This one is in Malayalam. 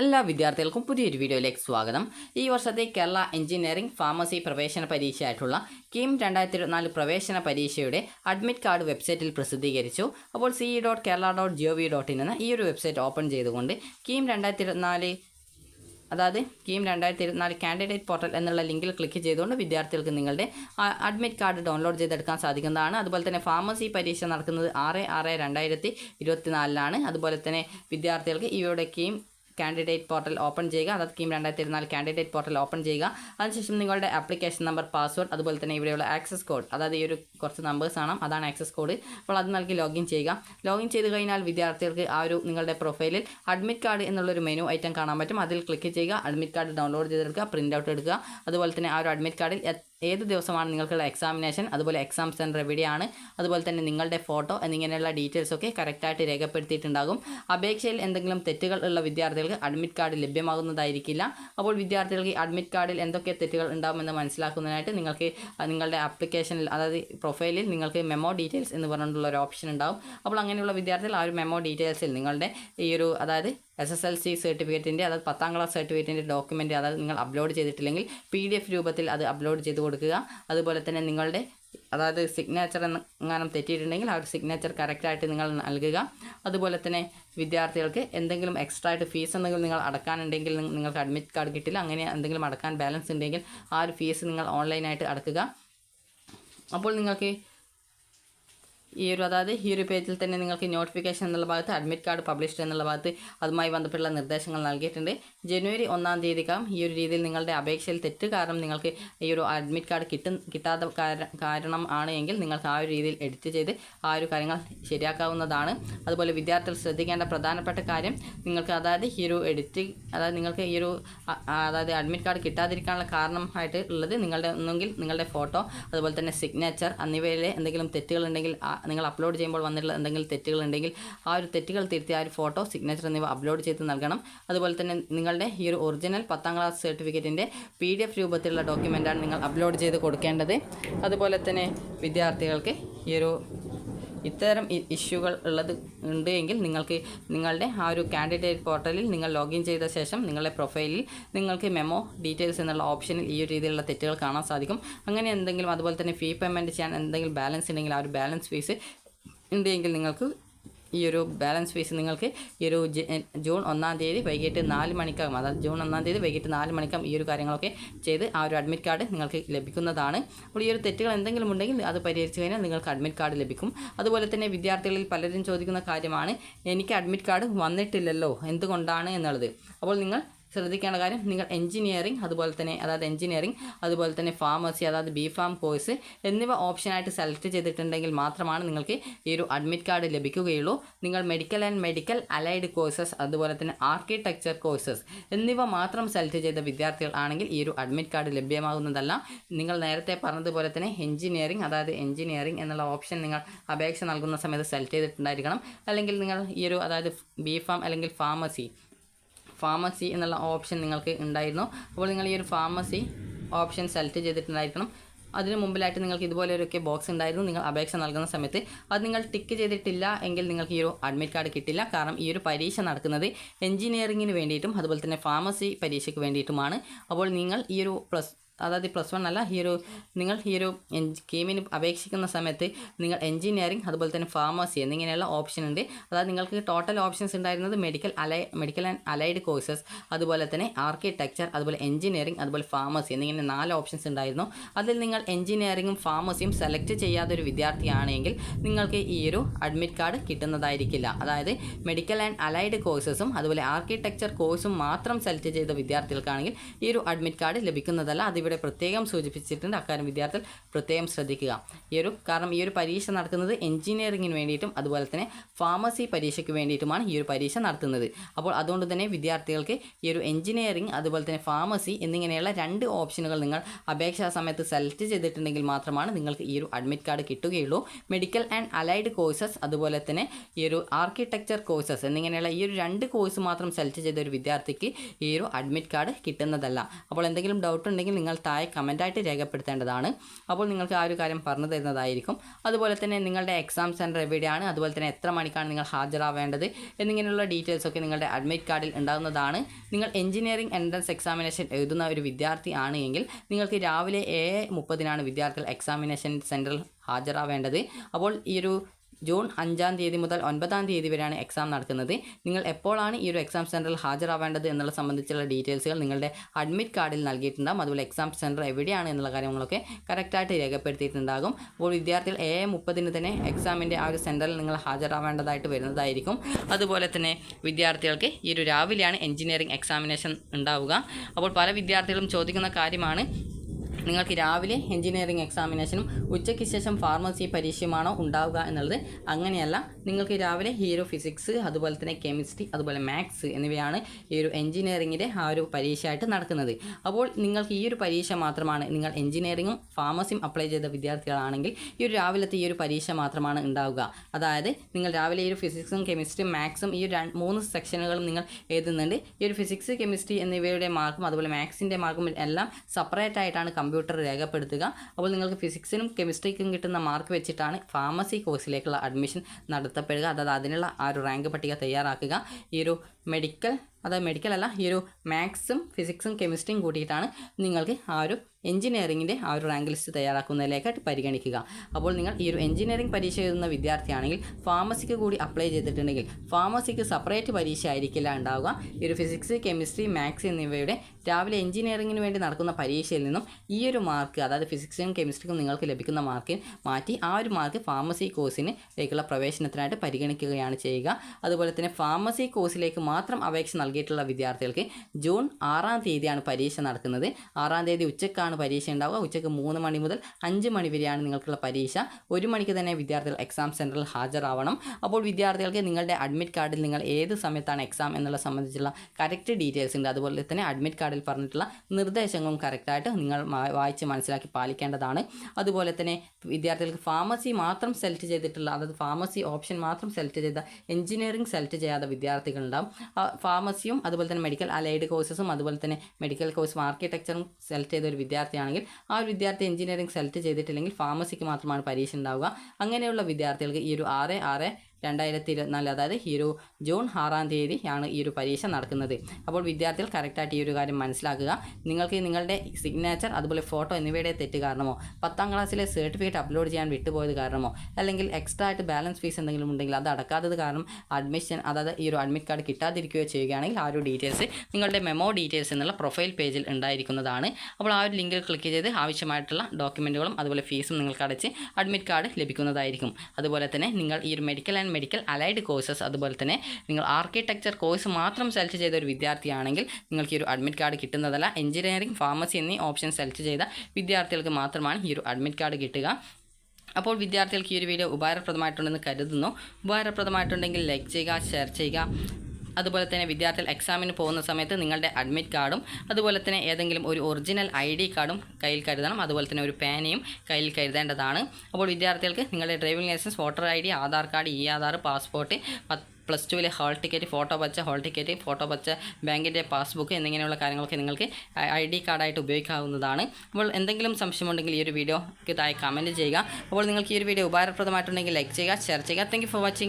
എല്ലാ വിദ്യാർത്ഥികൾക്കും പുതിയൊരു വീഡിയോയിലേക്ക് സ്വാഗതം. ഈ വർഷത്തെ കേരള എഞ്ചിനീയറിംഗ് ഫാർമസി പ്രവേശന പരീക്ഷയായിട്ടുള്ള കിം രണ്ടായിരത്തി ഇരുപത്തിനാല് പ്രവേശന പരീക്ഷയുടെ അഡ്മിറ്റ് കാർഡ് വെബ്സൈറ്റിൽ പ്രസിദ്ധീകരിച്ചു. അപ്പോൾ C dot Kerala dot G O V dot in എന്ന ഈ ഒരു വെബ്സൈറ്റ് ഓപ്പൺ ചെയ്തുകൊണ്ട് കിം രണ്ടായിരത്തി ഇരുപത്തിനാല് അതായത് കീം രണ്ടായിരത്തി ഇരുപത്തിനാല് കാൻഡിഡേറ്റ് പോർട്ടൽ എന്നുള്ള ലിങ്കിൽ ക്ലിക്ക് ചെയ്തുകൊണ്ട് വിദ്യാർത്ഥികൾക്ക് നിങ്ങളുടെ അഡ്മിറ്റ് കാർഡ് ഡൗൺലോഡ് ചെയ്തെടുക്കാൻ സാധിക്കുന്നതാണ്. അതുപോലെ തന്നെ ഫാർമസി പരീക്ഷ നടക്കുന്നത് ആറ് ആറ് രണ്ടായിരത്തി ഇരുപത്തിനാലിലാണ് അതുപോലെ തന്നെ വിദ്യാർത്ഥികൾക്ക് ഇവയുടെ കീം കാൻഡിഡേറ്റ് പോർട്ടൽ ഓപ്പൺ ചെയ്യുക. അതായത് കീം രണ്ടായിരത്തി ഇരുപത്തിനാല് കാൻഡിഡേറ്റ് പോർട്ടൽ ഓപ്പൺ ചെയ്യുക. അതിനുശേഷം നിങ്ങളുടെ ആപ്ലിക്കേഷൻ നമ്പർ പാസ്വേഡ് അതുപോലെ തന്നെ ഇവിടെയുള്ള ആക്സസ് കോഡ് അതായത് ഈ ഒരു കുറച്ച് നമ്പേഴ്സ് ആണ്. അതാണ് ആക്സസ് കോഡ് അപ്പോൾ അത് നൽകി ലോഗിൻ ചെയ്യുക. ലോഗിൻ ചെയ്ത് കഴിഞ്ഞാൽ വിദ്യാർത്ഥികൾക്ക് ആ ഒരു നിങ്ങളുടെ പ്രൊഫൈലിൽ അഡ്മിറ്റ് കാർഡ് എന്നുള്ളൊരു മെനു ഐറ്റം കാണാൻ പറ്റും. അതിൽ ക്ലിക്ക് ചെയ്യുക. അഡ്മിറ്റ് കാർഡ് ഡൗൺലോഡ് ചെയ്തെടുക്കുക. പ്രിന്റ് ഔട്ട് എടുക്കുക. അതുപോലെ തന്നെ ആ ഒരു അഡ്മിറ്റ് കാർഡിൽ ഏത് ദിവസമാണ് നിങ്ങൾക്കുള്ള എക്സാമിനേഷൻ അതുപോലെ എക്സാം സെന്റർ എവിടെയാണ്? അതുപോലെ തന്നെ നിങ്ങളുടെ ഫോട്ടോ എന്നിങ്ങനെയുള്ള ഡീറ്റെയിൽസൊക്കെ കറക്റ്റായിട്ട് രേഖപ്പെടുത്തിയിട്ടുണ്ടാകും. അപേക്ഷയിൽ എന്തെങ്കിലും തെറ്റുകൾ ഉള്ള വിദ്യാർത്ഥികൾക്ക് അഡ്മിറ്റ് കാർഡ് ലഭ്യമാകുന്നതായിരിക്കില്ല. അപ്പോൾ വിദ്യാർത്ഥികൾക്ക് അഡ്മിറ്റ് കാർഡിൽ എന്തൊക്കെ തെറ്റുകൾ ഉണ്ടാകുമെന്ന് മനസ്സിലാക്കുന്നതിനായിട്ട് നിങ്ങൾക്ക് നിങ്ങളുടെ ആപ്ലിക്കേഷനിൽ അതായത് പ്രൊഫൈലിൽ നിങ്ങൾക്ക് മെമോ ഡീറ്റെയിൽസ് എന്ന് പറഞ്ഞിട്ടുള്ള ഒരു ഓപ്ഷൻ ഉണ്ടാകും അപ്പോൾ അങ്ങനെയുള്ള വിദ്യാർത്ഥികൾ ആ ഒരു മെമോ ഡീറ്റെയിൽസിൽ നിങ്ങളുടെ ഈ ഒരു അതായത് എസ് എസ് എൽ സി സർട്ടിഫിക്കറ്റിന്റെ അതായത് പത്താം ക്ലാസ് സർട്ടിഫിക്കറ്റിന്റെ ഡോക്യുമെന്റ് അതായത് നിങ്ങൾ അപ്ലോഡ് ചെയ്തിട്ടില്ലെങ്കിൽ പി ഡി എഫ് രൂപത്തിൽ അത് അപ്ലോഡ് ചെയ്ത് കൊടുക്കുക. അതുപോലെ തന്നെ നിങ്ങളുടെ അതായത് സിഗ്നേച്ചർ എങ്ങാനും തെറ്റിയിട്ടുണ്ടെങ്കിൽ ആ ഒരു സിഗ്നേച്ചർ കറക്റ്റായിട്ട് നിങ്ങൾ നൽകുക. അതുപോലെ തന്നെ വിദ്യാർത്ഥികൾക്ക് എന്തെങ്കിലും എക്സ്ട്രാ ആയിട്ട് ഫീസ് എന്തെങ്കിലും നിങ്ങൾ അടക്കാനുണ്ടെങ്കിൽ നിങ്ങൾക്ക് അഡ്മിറ്റ് കാർഡ് കിട്ടില്ല അങ്ങനെ എന്തെങ്കിലും അടക്കാൻ ബാലൻസ് ഉണ്ടെങ്കിൽ ആ ഒരു ഫീസ് നിങ്ങൾ ഓൺലൈനായിട്ട് അടക്കുക. അപ്പോൾ നിങ്ങൾക്ക് ഈ ഒരു അതായത് ഈ ഒരു പേജിൽ തന്നെ നിങ്ങൾക്ക് നോട്ടിഫിക്കേഷൻ എന്നുള്ള ഭാഗത്ത് അഡ്മിറ്റ് കാർഡ് പബ്ലിഷ്ഡ് എന്നുള്ള ഭാഗത്ത് അതുമായി ബന്ധപ്പെട്ടുള്ള നിർദ്ദേശങ്ങൾ നൽകിയിട്ടുണ്ട്. ജനുവരി ഒന്നാം തീയതിക്കകം ഈ ഒരു രീതിയിൽ നിങ്ങളുടെ അപേക്ഷയിൽ തെറ്റ് കാരണം നിങ്ങൾക്ക് ഈ ഒരു അഡ്മിറ്റ് കാർഡ് കിട്ടും കിട്ടാത്ത കാരണം ആണ് എങ്കിൽ നിങ്ങൾക്ക് ആ ഒരു രീതിയിൽ എഡിറ്റ് ചെയ്ത് ആ ഒരു കാര്യങ്ങൾ ശരിയാക്കാവുന്നതാണ്. അതുപോലെ വിദ്യാർത്ഥികൾ ശ്രദ്ധിക്കേണ്ട പ്രധാനപ്പെട്ട കാര്യം നിങ്ങൾക്ക് അതായത് ഈ ഒരു എഡിറ്റ് അതായത് നിങ്ങൾക്ക് ഈ ഒരു അതായത് അഡ്മിറ്റ് കാർഡ് കിട്ടാതിരിക്കാനുള്ള കാരണമായിട്ട് ഉള്ളത് നിങ്ങളുടെ ഒന്നെങ്കിൽ നിങ്ങളുടെ ഫോട്ടോ അതുപോലെ തന്നെ സിഗ്നേച്ചർ എന്നിവയിലെ എന്തെങ്കിലും ആ- നിങ്ങൾ അപ്ലോഡ് ചെയ്യുമ്പോൾ വന്നിട്ടുള്ള എന്തെങ്കിലും തെറ്റുകൾ ഉണ്ടെങ്കിൽ ആ ഒരു തെറ്റുകൾ തിരുത്തി ആ ഒരു ഫോട്ടോ സിഗ്നേച്ചർ എന്നിവ അപ്ലോഡ് ചെയ്ത് നൽകണം. അതുപോലെ തന്നെ നിങ്ങളുടെ ഈ ഒരു ഒറിജിനൽ പത്താം ക്ലാസ് സർട്ടിഫിക്കറ്റിന്റെ പി ഡി എഫ് രൂപത്തിലുള്ള ഡോക്യുമെന്റാണ് നിങ്ങൾ അപ്ലോഡ് ചെയ്ത് കൊടുക്കേണ്ടത്. അതുപോലെ തന്നെ വിദ്യാർത്ഥികൾക്ക് ഈ ഒരു ഇത്തരം ഇഷ്യൂകൾ ഉള്ളത് ഉണ്ട് എങ്കിൽ നിങ്ങൾക്ക് നിങ്ങളുടെ ആ ഒരു കാൻഡിഡേറ്റ് പോർട്ടലിൽ നിങ്ങൾ ലോഗിൻ ചെയ്ത ശേഷം നിങ്ങളുടെ പ്രൊഫൈലിൽ നിങ്ങൾക്ക് മെമോ ഡീറ്റെയിൽസ് എന്നുള്ള ഓപ്ഷനിൽ ഈ ഒരു രീതിയിലുള്ള തെറ്റുകൾ കാണാൻ സാധിക്കും. അങ്ങനെ എന്തെങ്കിലും അതുപോലെ തന്നെ ഫീ പേയ്മെന്റ് ചെയ്യാൻ എന്തെങ്കിലും ബാലൻസ് ഉണ്ടെങ്കിൽ ആ ഒരു ബാലൻസ് ഫീസ് ഉണ്ടെങ്കിൽ നിങ്ങൾക്ക് ഈ ഒരു ബാലൻസ് ഫീസ് നിങ്ങൾക്ക് ഈ ഒരു ജൂൺ ഒന്നാം തീയതി വൈകിട്ട് നാല് മണിക്കകം അതായത് ജൂൺ ഒന്നാം തീയതി വൈകിട്ട് നാല് മണിക്കകം ഈ ഒരു കാര്യങ്ങളൊക്കെ ചെയ്ത് ആ ഒരു അഡ്മിറ്റ് കാർഡ് നിങ്ങൾക്ക് ലഭിക്കുന്നതാണ്. അപ്പോൾ ഈ ഒരു തെറ്റുകൾ എന്തെങ്കിലും ഉണ്ടെങ്കിൽ അത് പരിഹരിച്ചു കഴിഞ്ഞാൽ നിങ്ങൾക്ക് അഡ്മിറ്റ് കാർഡ് ലഭിക്കും. അതുപോലെ തന്നെ വിദ്യാർത്ഥികളിൽ പലരും ചോദിക്കുന്ന കാര്യമാണ് എനിക്ക് അഡ്മിറ്റ് കാർഡ് വന്നിട്ടില്ലല്ലോ എന്തുകൊണ്ടാണ്? എന്നുള്ളത്. അപ്പോൾ നിങ്ങൾ ശ്രദ്ധിക്കേണ്ട കാര്യം നിങ്ങൾ എഞ്ചിനീയറിംഗ് അതുപോലെ തന്നെ അതായത് എഞ്ചിനീയറിംഗ് അതുപോലെ തന്നെ ഫാർമസി അതായത് ബി ഫാം കോഴ്സ് എന്നിവ ഓപ്ഷനായിട്ട് സെലക്ട് ചെയ്തിട്ടുണ്ടെങ്കിൽ മാത്രമാണ് നിങ്ങൾക്ക് ഈ ഒരു അഡ്മിറ്റ് കാർഡ് ലഭിക്കുകയുള്ളൂ. നിങ്ങൾ medical and medical allied courses അതുപോലെ തന്നെ ആർക്കിടെക്ചർ കോഴ്സസ് എന്നിവ മാത്രം സെലക്ട് ചെയ്ത വിദ്യാർത്ഥികൾ ആണെങ്കിൽ ഈ ഒരു അഡ്മിറ്റ് കാർഡ് ലഭ്യമാകുന്നതല്ല. നിങ്ങൾ നേരത്തെ പറഞ്ഞതുപോലെ തന്നെ എഞ്ചിനീയറിംഗ് അതായത് എഞ്ചിനീയറിംഗ് എന്നുള്ള ഓപ്ഷൻ നിങ്ങൾ അപേക്ഷ നൽകുന്ന സമയത്ത് സെലക്ട് ചെയ്തിട്ടുണ്ടായിരിക്കണം. അല്ലെങ്കിൽ നിങ്ങൾ ഈ ഒരു അതായത് ബി ഫാം അല്ലെങ്കിൽ ഫാർമസി ഫാർമസി എന്നുള്ള ഓപ്ഷൻ നിങ്ങൾക്ക് ഉണ്ടായിരുന്നു. അപ്പോൾ നിങ്ങൾ ഈ ഒരു ഫാർമസി ഓപ്ഷൻ സെലക്ട് ചെയ്തിട്ടുണ്ടായിരിക്കണം. അതിന് മുമ്പിലായിട്ട് നിങ്ങൾക്ക് ഇതുപോലെ ഒരു ബോക്സ് ഉണ്ടായിരുന്നു. നിങ്ങൾ അപേക്ഷ നൽകുന്ന സമയത്ത് അത് നിങ്ങൾ ടിക്ക് ചെയ്തിട്ടില്ല എങ്കിൽ നിങ്ങൾക്ക് ഈ ഒരു അഡ്മിറ്റ് കാർഡ് കിട്ടില്ല. കാരണം ഈ ഒരു പരീക്ഷ നടക്കുന്നത് എഞ്ചിനീയറിങ്ങിന് വേണ്ടിയിട്ടും അതുപോലെ തന്നെ ഫാർമസി പരീക്ഷയ്ക്ക് വേണ്ടിയിട്ടുമാണ്. അപ്പോൾ നിങ്ങൾ ഈ ഒരു പ്ലസ് അതായത് പ്ലസ് വൺ അല്ല ഒരു നിങ്ങൾ ഈ ഒരു അപേക്ഷിക്കുന്ന സമയത്ത് നിങ്ങൾ എഞ്ചിനീയറിംഗ് അതുപോലെ തന്നെ ഫാർമസി എന്നിങ്ങനെയുള്ള ഓപ്ഷൻ ഉണ്ട്. അതായത് നിങ്ങൾക്ക് ടോട്ടൽ ഓപ്ഷൻസ് ഉണ്ടായിരുന്നത് medical ally medical and allied courses അതുപോലെ തന്നെ ആർക്കിടെക്ചർ അതുപോലെ എഞ്ചിനീയറിംഗ് അതുപോലെ ഫാർമസി എന്നിങ്ങനെ നാല് ഓപ്ഷൻസ് ഉണ്ടായിരുന്നു. അതിൽ നിങ്ങൾ എഞ്ചിനീയറിംഗും ഫാർമസിയും സെലക്ട് ചെയ്യാത്ത ഒരു വിദ്യാർത്ഥിയാണെങ്കിൽ നിങ്ങൾക്ക് ഈ ഒരു അഡ്മിറ്റ് കാർഡ് കിട്ടുന്നതായിരിക്കില്ല. അതായത് മെഡിക്കൽ ആൻഡ് അലൈഡ് കോഴ്സസും അതുപോലെ ആർക്കിടെക്ചർ കോഴ്സും മാത്രം സെലക്ട് ചെയ്ത വിദ്യാർത്ഥികൾക്കാണെങ്കിൽ ഈ ഒരു അഡ്മിറ്റ് കാർഡ് ലഭിക്കുന്നതല്ല അതിവിടെ പ്രത്യേകം സൂചിപ്പിച്ചിട്ടുണ്ട്. അക്കാര്യം വിദ്യാർത്ഥികൾ പ്രത്യേകം ശ്രദ്ധിക്കുക. ഈ ഒരു കാരണം ഈ ഒരു പരീക്ഷ നടത്തുന്നത് എഞ്ചിനീയറിങ്ങിന് വേണ്ടിയിട്ടും അതുപോലെ തന്നെ ഫാർമസി പരീക്ഷയ്ക്ക് വേണ്ടിയിട്ടുമാണ് ഈ ഒരു പരീക്ഷ നടത്തുന്നത്. അപ്പോൾ അതുകൊണ്ട് തന്നെ വിദ്യാർത്ഥികൾക്ക് ഈ ഒരു എഞ്ചിനീയറിംഗ് അതുപോലെ തന്നെ ഫാർമസി എന്നിങ്ങനെയുള്ള രണ്ട് ഓപ്ഷനുകൾ നിങ്ങൾ അപേക്ഷാ സമയത്ത് സെലക്ട് ചെയ്തിട്ടുണ്ടെങ്കിൽ മാത്രമാണ് നിങ്ങൾക്ക് ഈ ഒരു അഡ്മിറ്റ് കാർഡ് കിട്ടുകയുള്ളൂ. മെഡിക്കൽ ആൻഡ് അലൈഡ് കോഴ്സസ് അതുപോലെ തന്നെ ഈ ഒരു ആർക്കിടെക്ചർ കോഴ്സസ് എന്നിങ്ങനെയുള്ള ഈ ഒരു രണ്ട് കോഴ്സ് മാത്രം സെലക്ട് ചെയ്ത ഒരു വിദ്യാർത്ഥിക്ക് ഈ ഒരു അഡ്മിറ്റ് കാർഡ് കിട്ടുന്നതല്ല. അപ്പോൾ എന്തെങ്കിലും ഡൗട്ട് ഉണ്ടെങ്കിൽ നിങ്ങൾ താഴെ കമന്റായിട്ട് രേഖപ്പെടുത്തേണ്ടതാണ്. അപ്പോൾ നിങ്ങൾക്ക് ആ ഒരു കാര്യം പറഞ്ഞു തരുന്നതായിരിക്കും. അതുപോലെ തന്നെ നിങ്ങളുടെ എക്സാം സെന്റർ എവിടെയാണ്? അതുപോലെ തന്നെ എത്ര മണിക്കാണ് നിങ്ങൾ ഹാജരാവേണ്ടത്? എന്നിങ്ങനെയുള്ള ഡീറ്റെയിൽസ് ഒക്കെ നിങ്ങളുടെ അഡ്മിറ്റ് കാർഡിൽ ഉണ്ടാകുന്നതാണ്. നിങ്ങൾ എഞ്ചിനീയറിംഗ് എൻട്രൻസ് എക്സാമിനേഷൻ എഴുതുന്ന ഒരു വിദ്യാർത്ഥി ആണ് എങ്കിൽ നിങ്ങൾക്ക് രാവിലെ ഏഴ് മുപ്പതിനാണ് വിദ്യാർത്ഥികൾ എക്സാമിനേഷൻ സെന്ററിൽ ഹാജരാവേണ്ടത്. അപ്പോൾ ഈ ഒരു ജൂൺ അഞ്ചാം തീയതി മുതൽ ഒൻപതാം തീയതി വരെയാണ് എക്സാം നടക്കുന്നത്. നിങ്ങൾ എപ്പോഴാണ് ഈ ഒരു എക്സാം സെന്ററിൽ ഹാജരാവേണ്ടത് എന്നുള്ള സംബന്ധിച്ചുള്ള ഡീറ്റെയിൽസുകൾ നിങ്ങളുടെ അഡ്മിറ്റ് കാർഡിൽ നൽകിയിട്ടുണ്ടാകും അതുപോലെ എക്സാം സെന്റർ എവിടെയാണ് എന്നുള്ള കാര്യങ്ങളൊക്കെ കറക്റ്റായിട്ട് രേഖപ്പെടുത്തിയിട്ടുണ്ടാകും. അപ്പോൾ വിദ്യാർത്ഥികൾ ഏഴ് മുപ്പതിന് തന്നെ എക്സാമിന്റെ ആ ഒരു സെന്ററിൽ നിങ്ങൾ ഹാജരാവേണ്ടതായിട്ട് വരുന്നതായിരിക്കും. അതുപോലെ തന്നെ വിദ്യാർത്ഥികൾക്ക് ഈ ഒരു രാവിലെയാണ് എഞ്ചിനീയറിംഗ് എക്സാമിനേഷൻ ഉണ്ടാവുക. അപ്പോൾ പല വിദ്യാർത്ഥികളും ചോദിക്കുന്ന കാര്യമാണ് നിങ്ങൾക്ക് രാവിലെ എഞ്ചിനീയറിംഗ് എക്സാമിനേഷനും ഉച്ചയ്ക്ക് ശേഷം ഫാർമസി പരീക്ഷയുമാണോ ഉണ്ടാവുക എന്നുള്ളത് അങ്ങനെയല്ല. നിങ്ങൾക്ക് രാവിലെ ഹീറോ ഫിസിക്സ് അതുപോലെ തന്നെ കെമിസ്ട്രി അതുപോലെ മാത്സ് എന്നിവയാണ് ഈ ഒരു എഞ്ചിനീയറിങ്ങിന്റെ ആ ഒരു പരീക്ഷയായിട്ട് നടക്കുന്നത്. അപ്പോൾ നിങ്ങൾക്ക് ഈ ഒരു പരീക്ഷ മാത്രമാണ് നിങ്ങൾ എഞ്ചിനീയറിങ്ങും ഫാർമസിയും അപ്ലൈ ചെയ്ത വിദ്യാർത്ഥികളാണെങ്കിൽ ഈ ഒരു രാവിലത്തെ ഈ ഒരു പരീക്ഷ മാത്രമാണ് ഉണ്ടാവുക. അതായത് നിങ്ങൾ രാവിലെ ഈ ഒരു ഫിസിക്സും കെമിസ്ട്രിയും മാത്സും ഈ ഒരു മൂന്ന് സെക്ഷനുകളും നിങ്ങൾ എഴുതുന്നുണ്ട്. ഈ ഒരു ഫിസിക്സ് കെമിസ്ട്രി എന്നിവയുടെ മാർക്കും അതുപോലെ മാത്സിന്റെ മാർക്കും എല്ലാം സെപ്പറേറ്റ് ആയിട്ടാണ് കമ്പ്യൂട്ടർ രേഖപ്പെടുത്തുക. അപ്പോൾ നിങ്ങൾക്ക് ഫിസിക്സിനും കെമിസ്ട്രിക്കും കിട്ടുന്ന മാർക്ക് വെച്ചിട്ടാണ് ഫാർമസി കോഴ്സിലേക്കുള്ള അഡ്മിഷൻ നടത്തപ്പെടുക. അതായത് അതിനുള്ള ആ ഒരു റാങ്ക് പട്ടിക തയ്യാറാക്കുക. ഈ ഒരു മെഡിക്കൽ അതായത് മെഡിക്കൽ അല്ല ഈ ഒരു മാത്സും ഫിസിക്സും കെമിസ്ട്രിയും കൂട്ടിയിട്ടാണ് നിങ്ങൾക്ക് ആ ഒരു എഞ്ചിനീയറിങ്ങിന്റെ ആ ഒരു റാങ്ക് ലിസ്റ്റ് തയ്യാറാക്കുന്നതിലേക്കായിട്ട് പരിഗണിക്കുക. അപ്പോൾ നിങ്ങൾ ഈ ഒരു എഞ്ചിനീയറിംഗ് പരീക്ഷ എഴുതുന്ന വിദ്യാർത്ഥിയാണെങ്കിൽ ഫാർമസിക്ക് കൂടി അപ്ലൈ ചെയ്തിട്ടുണ്ടെങ്കിൽ ഫാർമസിക്ക് സെപ്പറേറ്റ് പരീക്ഷ ആയിരിക്കില്ല ഉണ്ടാവുക. ഈ ഒരു ഫിസിക്സ് കെമിസ്ട്രി മാത്സ് എന്നിവയുടെ രാവിലെ എഞ്ചിനീയറിങ്ങിന് വേണ്ടി നടക്കുന്ന പരീക്ഷയിൽ നിന്നും ഈ ഒരു മാർക്ക് അതായത് ഫിസിക്സിനും കെമിസ്ട്രിക്കും നിങ്ങൾക്ക് ലഭിക്കുന്ന മാർക്ക് മാറ്റി ആ ഒരു മാർക്ക് ഫാർമസി കോഴ്സിനേക്കുള്ള പ്രവേശനത്തിനായിട്ട് പരിഗണിക്കുകയാണ് ചെയ്യുക. അതുപോലെ തന്നെ ഫാർമസി കോഴ്സിലേക്ക് മാത്രം അപേക്ഷ നൽകിയിട്ടുള്ള വിദ്യാർത്ഥികൾക്ക് ജൂൺ ആറാം തീയതിയാണ് പരീക്ഷ നടക്കുന്നത്. ആറാം തീയതി ഉച്ചക്കാണ് പരീക്ഷ ഉണ്ടാവുക. ഉച്ചയ്ക്ക് മൂന്ന് മണി മുതൽ അഞ്ച് മണി വരെയാണ് നിങ്ങൾക്കുള്ള പരീക്ഷ. ഒരു മണിക്ക് തന്നെ വിദ്യാർത്ഥികൾ എക്സാം സെന്ററിൽ ഹാജരാവണം. അപ്പോൾ വിദ്യാർത്ഥികൾക്ക് നിങ്ങളുടെ അഡ്മിറ്റ് കാർഡിൽ നിങ്ങൾ ഏത് സമയത്താണ് എക്സാം എന്നുള്ള സംബന്ധിച്ചുള്ള കറക്റ്റ് ഡീറ്റെയിൽസ് ഉണ്ട്. അതുപോലെ തന്നെ അഡ്മിറ്റ് കാർഡിൽ പറഞ്ഞിട്ടുള്ള നിർദ്ദേശങ്ങളും കറക്റ്റായിട്ട് നിങ്ങൾ വായിച്ച് മനസ്സിലാക്കി പാലിക്കേണ്ടതാണ്. അതുപോലെ തന്നെ വിദ്യാർത്ഥികൾക്ക് ഫാർമസി മാത്രം സെലക്ട് ചെയ്തിട്ടുള്ള അതായത് ഫാർമസി ഓപ്ഷൻ മാത്രം സെലക്ട് ചെയ്ത എഞ്ചിനീയറിംഗ് സെലക്ട് ചെയ്യാത്ത വിദ്യാർത്ഥികളുണ്ടാവും. ഫാർമസിയും അതുപോലെ തന്നെ മെഡിക്കൽ അലൈഡ് കോഴ്സസും അതുപോലെ തന്നെ മെഡിക്കൽ കോഴ്സും ആർക്കിടെക്ചറും സെലക്ട് ചെയ്ത ഒരു വിദ്യാർത്ഥിയാണെങ്കിൽ ആ ഒരു വിദ്യാർത്ഥി എഞ്ചിനീയറിംഗ് സെലക്ട് ചെയ്തിട്ടില്ലെങ്കിൽ ഫാർമസിക്ക് മാത്രമാണ് പരീക്ഷ ഉണ്ടാവുക. അങ്ങനെയുള്ള വിദ്യാർത്ഥികൾക്ക് ഈ ഒരു ആറ് ആറ് രണ്ടായിരത്തി ഇരുപത്തിനാല് അതായത് ഒരു ജൂൺ ആറാം തീയതിയാണ് ഈ ഒരു പരീക്ഷ നടക്കുന്നത്. അപ്പോൾ വിദ്യാർത്ഥികൾ കറക്റ്റായിട്ട് ഈ ഒരു കാര്യം മനസ്സിലാക്കുക. നിങ്ങൾക്ക് നിങ്ങളുടെ സിഗ്നേച്ചർ അതുപോലെ ഫോട്ടോ എന്നിവയുടെ തെറ്റ് കാരണമോ പത്താം ക്ലാസ്സിലെ സർട്ടിഫിക്കറ്റ് അപ്ലോഡ് ചെയ്യാൻ വിട്ടുപോയത് കാരണമോ അല്ലെങ്കിൽ എക്സ്ട്രാ ആയിട്ട് ബാലൻസ് ഫീസ് എന്തെങ്കിലും ഉണ്ടെങ്കിൽ അത് അടക്കാത്തത് കാരണം അഡ്മിഷൻ അതായത് ഈ ഒരു അഡ്മിറ്റ് കാർഡ് കിട്ടാതിരിക്കുകയോ ചെയ്യുകയാണെങ്കിൽ ആ ഒരു ഡീറ്റെയിൽസ് നിങ്ങളുടെ മെമോ ഡീറ്റെയിൽസ് എന്നുള്ള പ്രൊഫൈൽ പേജിൽ ഉണ്ടായിരിക്കുന്നതാണ്. അപ്പോൾ ആ ഒരു ലിങ്കിൽ ക്ലിക്ക് ചെയ്ത് ആവശ്യമായിട്ടുള്ള ഡോക്യുമെന്റുകളും അതുപോലെ ഫീസും നിങ്ങൾക്ക് അടച്ച് അഡ്മിറ്റ് കാർഡ് ലഭിക്കുന്നതായിരിക്കും. അതുപോലെ തന്നെ നിങ്ങൾ ഈ ഒരു medical and medical allied courses അതുപോലെ തന്നെ നിങ്ങൾ ആർക്കിടെക്ചർ കോഴ്സ് മാത്രം സെലക്ട് ചെയ്ത ഒരു വിദ്യാർത്ഥിയാണെങ്കിൽ നിങ്ങൾക്ക് ഈ ഒരു അഡ്മിറ്റ് കാർഡ് കിട്ടുന്നതല്ല. എഞ്ചിനീയറിംഗ് ഫാർമസി എന്നീ ഓപ്ഷൻ സെലക്ട് ചെയ്ത വിദ്യാർത്ഥികൾക്ക് മാത്രമാണ് ഈ ഒരു അഡ്മിറ്റ് കാർഡ് കിട്ടുക. അപ്പോൾ വിദ്യാർത്ഥികൾക്ക് ഈ ഒരു വീഡിയോ ഉപകാരപ്രദമായിട്ടുണ്ടെന്ന് കരുതുന്നു. ഉപകാരപ്രദമായിട്ടുണ്ടെങ്കിൽ ലൈക്ക് ചെയ്യുക ഷെയർ ചെയ്യുക. അതുപോലെ തന്നെ വിദ്യാർത്ഥികൾ എക്സാമിന് പോകുന്ന സമയത്ത് നിങ്ങളുടെ അഡ്മിറ്റ് കാർഡും അതുപോലെ തന്നെ ഏതെങ്കിലും ഒരു ഒറിജിനൽ ഐ ഡി കാർഡും കയ്യിൽ കരുതണം. അതുപോലെ തന്നെ ഒരു പേനയും കയ്യിൽ കരുതേണ്ടതാണ്. അപ്പോൾ വിദ്യാർത്ഥികൾക്ക് നിങ്ങളുടെ driving licence voter I D Aadhaar card E Aadhaar passport plus ടുവിലെ hall ticket photo വച്ച ഹാൾ ടിക്കറ്റ് ഫോട്ടോ വച്ച ബാങ്കിന്റെ പാസ്ബുക്ക് എന്നിങ്ങനെയുള്ള കാര്യങ്ങളൊക്കെ നിങ്ങൾക്ക് ഐ ഡി കാർഡായിട്ട് ഉപയോഗിക്കാവുന്നതാണ്. അപ്പോൾ എന്തെങ്കിലും സംശയമുണ്ടെങ്കിൽ ഈ ഒരു വീഡിയോക്ക് താഴെ കമന്റ് ചെയ്യുക. അപ്പോൾ നിങ്ങൾക്ക് ഈ ഒരു വീഡിയോ ഉപകാരപ്രദമായിട്ടുണ്ടെങ്കിൽ ലൈക്ക് ചെയ്യുക ഷെയർ ചെയ്യുക. Thank for watching